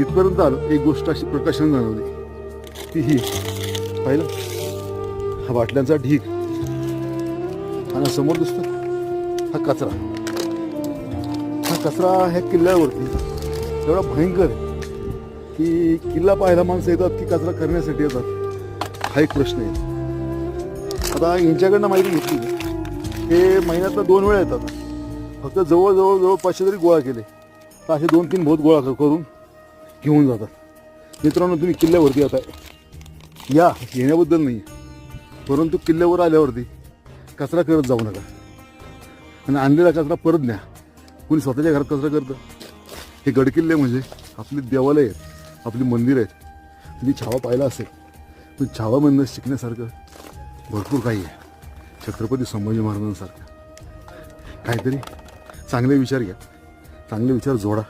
इथपर्यंत आलो एक गोष्ट अशी प्रकाशन जाणवली. ती ही पाहिलं? हा बाटल्यांचा ढीक आणि समोर दिसतो हा कचरा. हा कचरा ह्या किल्ल्यावरती. एवढा भयंकर की किल्ला पाहायला माणसं येतात की कचरा करण्यासाठी येतात. हा एक प्रश्न आहे. आता यांच्याकडनं माहिती घेतली. हे महिन्यातला दोन वेळा येतात. फक्त जवळजवळ जवळ पाचशे तरी गोळा केले. तर असे दोन तीन बहुत गोळा करून घेऊन जातात. मित्रांनो तुम्ही किल्ल्यावरती आता या येण्याबद्दल नाही परंतु किल्ल्यावर आल्यावरती कचरा करत जाऊ नका. आणि आणलेला कचरा परत न्या. कोणी स्वतःच्या घरात कचरा करतं? हे गडकिल्ले म्हणजे आपली देवालय आहेत आपली मंदिर आहेत. तुम्ही छावा पाहिला असेल पण छावामधनं शिकण्यासारखं भरपूर काही आहे. छत्रपती संभाजी महाराजांसारखं. काहीतरी चांगले विचार घ्या. चांगले विचार जोडा.